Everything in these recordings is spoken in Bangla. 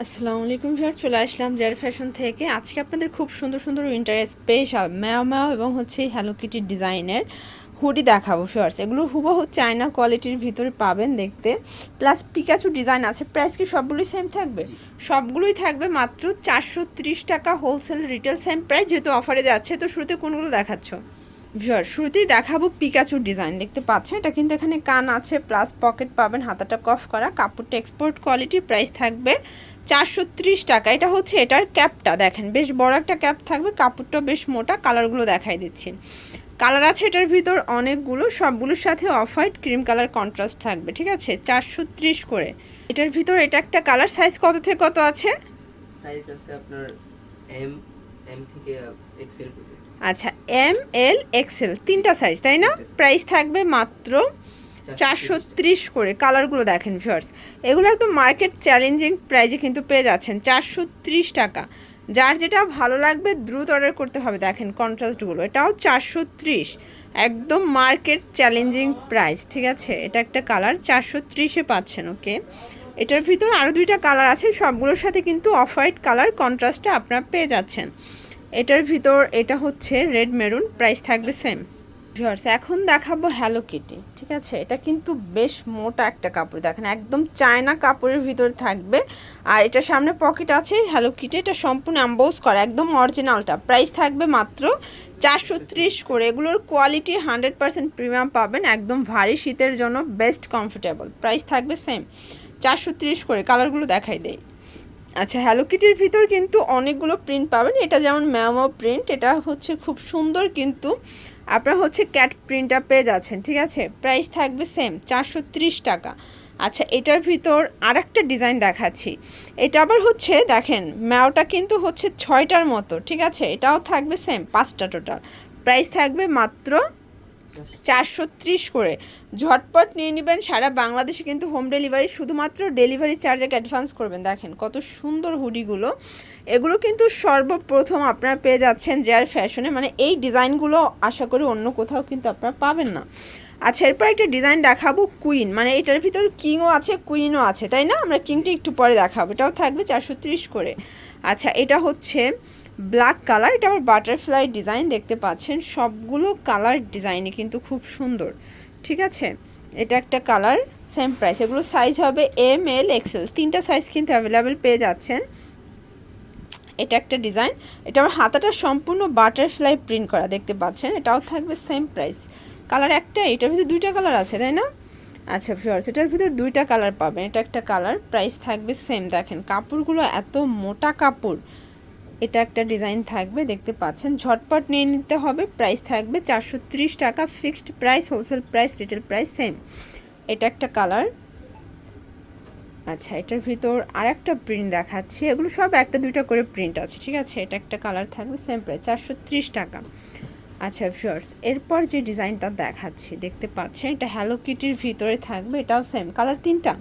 আসসালামু আলাইকুম স্যার চলে আসলাম জের ফ্যাশন থেকে। আজকে আপনাদের খুব সুন্দর সুন্দর উইন্টার স্পেশাল ম্যাও ম্যাও এবং হচ্ছে হ্যালো কিটি ডিজাইনের হুডি দেখাবো শর্টস এগুলো হুবহু চায়না কোয়ালিটির ভিতরে পাবেন দেখতে। প্লাস পিকাচু ডিজাইন আছে প্রাইস কি সবগুলোই সেম থাকবে? সবগুলোই থাকবে মাত্র চারশো ত্রিশ টাকা হোলসেল রিটেল সেম প্রাইস যেহেতু অফারে যাচ্ছে তো শুরুতে কোনগুলো দেখাচ্ছ? ভিউয়ার শুরুতেই দেখাবো পিকাচুর ডিজাইন দেখতে পাচ্ছেন? এটা কিন্তু এখানে কান আছে প্লাস পকেট পাবেন হাতাটা কফ করা কাপড়টা এক্সপোর্ট কোয়ালিটি প্রাইস থাকবে চারশো ত্রিশ টাকা। এটা হচ্ছে এটার ক্যাপটা দেখেন। বেশ বড় একটা ক্যাপ থাকবে কাপড়টা বেশ মোটা কালারগুলো দেখাই দিচ্ছি। কালার আছে এটার ভিতর অনেকগুলো সবগুলোর সাথে off white cream colour contrast থাকবে ঠিক আছে? চারশো ত্রিশ করে। এটার ভিতর এটা একটা কালার সাইজ কত থেকে কত আছে? সাইজ আছে আপনার এম এম থেকে এক্সেল আচ্ছা এম এল এক্সেল তিনটা সাইজ তাই না? প্রাইস থাকবে মাত্র চারশো ত্রিশ করে কালারগুলো দেখেন ভিউয়ার্স এগুলো একদম মার্কেট চ্যালেঞ্জিং প্রাইজে কিন্তু পেয়ে যাচ্ছেন। চারশো ত্রিশ টাকা। যার যেটা ভালো লাগবে দ্রুত অর্ডার করতে হবে দেখেন কন্ট্রাস্টগুলো এটাও চারশো ত্রিশ। একদম মার্কেট চ্যালেঞ্জিং প্রাইস ঠিক আছে? এটা একটা কালার চারশো ত্রিশে পাচ্ছেন ওকে এটার ভিতর আরও দুইটা কালার আছে, সবগুলোর সাথে কিন্তু অফ হোয়াইট কালার কন্ট্রাস্টটা আপনারা পেয়ে যাচ্ছেন। এটার ভিতর এটা হচ্ছে রেড মেরুন প্রাইস থাকবে সেম ভিউয়ার্স এখন দেখাবো হ্যালো কিটি ঠিক আছে? এটা কিন্তু বেশ মোটা একটা কাপড়, দেখেন একদম চায়না কাপড়ের ভিতর থাকবে। আর এটা সামনে পকেট আছে হ্যালো কিটি এটা সম্পূর্ণ অ্যাম্বোজ করা, একদম অরিজিনালটা প্রাইস থাকবে মাত্র চারশো ত্রিশ করে। এগুলোর কোয়ালিটি হান্ড্রেড পার্সেন্ট প্রিমিয়াম পাবেন, একদম ভারী শীতের জন্য বেস্ট কমফোর্টেবল প্রাইস থাকবে সেম চারশো ত্রিশ করে। কালারগুলো দেখাই দেয় আচ্ছা হ্যালো কিটির ভিতর কিন্তু অনেকগুলো প্রিন্ট পাবেন। এটা যেমন ম্যামো প্রিন্ট এটা হচ্ছে খুব সুন্দর কিন্তু আপনার হচ্ছে ক্যাট প্রিন্টটা পেয়ে যাচ্ছেন, ঠিক আছে? প্রাইস থাকবে সেম চারশো টাকা। আচ্ছা এটার ভিতর আর একটা ডিজাইন দেখাচ্ছি। এটা আবার হচ্ছে, দেখেন ম্যাওটা কিন্তু হচ্ছে ছয়টার মতো, ঠিক আছে? এটাও থাকবে সেম পাঁচটা টোটাল প্রাইস থাকবে মাত্র চারশো ত্রিশ করে। ঝটপট নিয়ে নেবেন সারা বাংলাদেশে কিন্তু হোম ডেলিভারি শুধুমাত্র ডেলিভারি চার্জে অ্যাডভান্স করবেন। দেখেন কত সুন্দর হুডিগুলো। এগুলো কিন্তু সর্বপ্রথম আপনারা পেয়ে যাচ্ছেন যার ফ্যাশনে মানে এই ডিজাইনগুলো আশা করি অন্য কোথাও কিন্তু আপনারা পাবেন না। আচ্ছা এরপর একটা ডিজাইন দেখাবো কুইন মানে এটার ভিতর কিংও আছে কুইনও আছে, তাই না? আমরা কিংটা একটু পরে দেখাবো। এটাও থাকবে চারশো ত্রিশ করে। আচ্ছা এটা হচ্ছে ব্ল্যাক কালার এটা আবার বাটারফ্লাই ডিজাইন দেখতে পাচ্ছেন। সবগুলো কালার ডিজাইনে কিন্তু খুব সুন্দর, ঠিক আছে? এটা একটা কালার সেম প্রাইস এগুলো সাইজ হবে এম এল এক্সেল তিনটা সাইজ কিন্তু অ্যাভেলেবেল পেয়ে যাচ্ছেন। এটা একটা ডিজাইন এটা আমার হাতাটা সম্পূর্ণ বাটারফ্লাই প্রিন্ট করা, দেখতে পাচ্ছেন? এটাও থাকবে সেম প্রাইস কালার একটা, এটার ভিতরে দুইটা কালার আছে, তাই না? আচ্ছা ফিওর্স এটার ভিতর দুইটা কালার পাবেন। এটা একটা কালার প্রাইস থাকবে সেম দেখেন, কাপড়গুলো এত মোটা কাপড় এটা একটা ডিজাইন থাকবে, দেখতে পাচ্ছেন। ঝটপট নিয়ে নিতে হবে, প্রাইস থাকবে চারশো ত্রিশ টাকা, fixed price, wholesale price, retail price same এটা একটা কালার। আচ্ছা এটার ভিতর আর একটা প্রিন্ট দেখাচ্ছি। এগুলো সব একটা দুইটা করে প্রিন্ট আছে, ঠিক আছে? এটা একটা কালার থাকবে সেম প্রাইস চারশো ত্রিশ টাকা। আচ্ছা ফিওর্স এরপর যে ডিজাইনটা দেখাচ্ছি, দেখতে পাচ্ছেন, এটা হ্যালো কিটির ভিতরে থাকবে, এটাও সেম কালার তিনটা?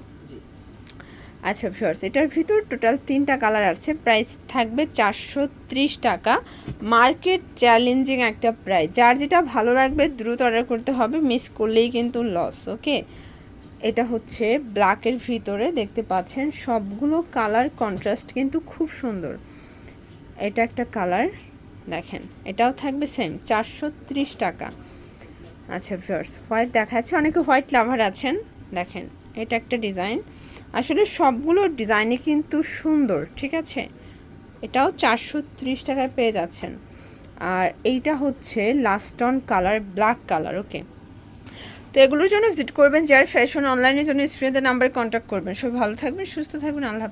আচ্ছা ফিওর্স এটার ভিতর টোটাল তিনটা কালার আছে। প্রাইস থাকবে চারশো ত্রিশ টাকা। মার্কেট চ্যালেঞ্জিং একটা প্রাইস যার যেটা ভালো লাগবে, দ্রুত অর্ডার করতে হবে। মিস করলেই কিন্তু লস ওকে এটা হচ্ছে ব্ল্যাকের ভিতরে, দেখতে পাচ্ছেন? সবগুলো কালার কন্ট্রাস্ট কিন্তু খুব সুন্দর। এটা একটা কালার দেখেন, এটাও থাকবে সেম চারশো ত্রিশ টাকা। আচ্ছা ফিওর্স হোয়াইট দেখাচ্ছে। অনেকে হোয়াইট লাভার আছেন, দেখেন। এটা একটা ডিজাইন। আসলে সবগুলো ডিজাইনই কিন্তু সুন্দর, ঠিক আছে? এটাও চারশো ত্রিশ টাকায় পেয়ে যাচ্ছেন। আর এইটা হচ্ছে last one colour black colour okay তো এগুলোর জন্য ভিজিট করবেন, যার ফ্যাশন অনলাইনের জন্য স্ক্রিনের নাম্বারে কন্ট্যাক্ট করবেন। সবাই ভালো থাকবেন, সুস্থ থাকবেন, আল্লাহ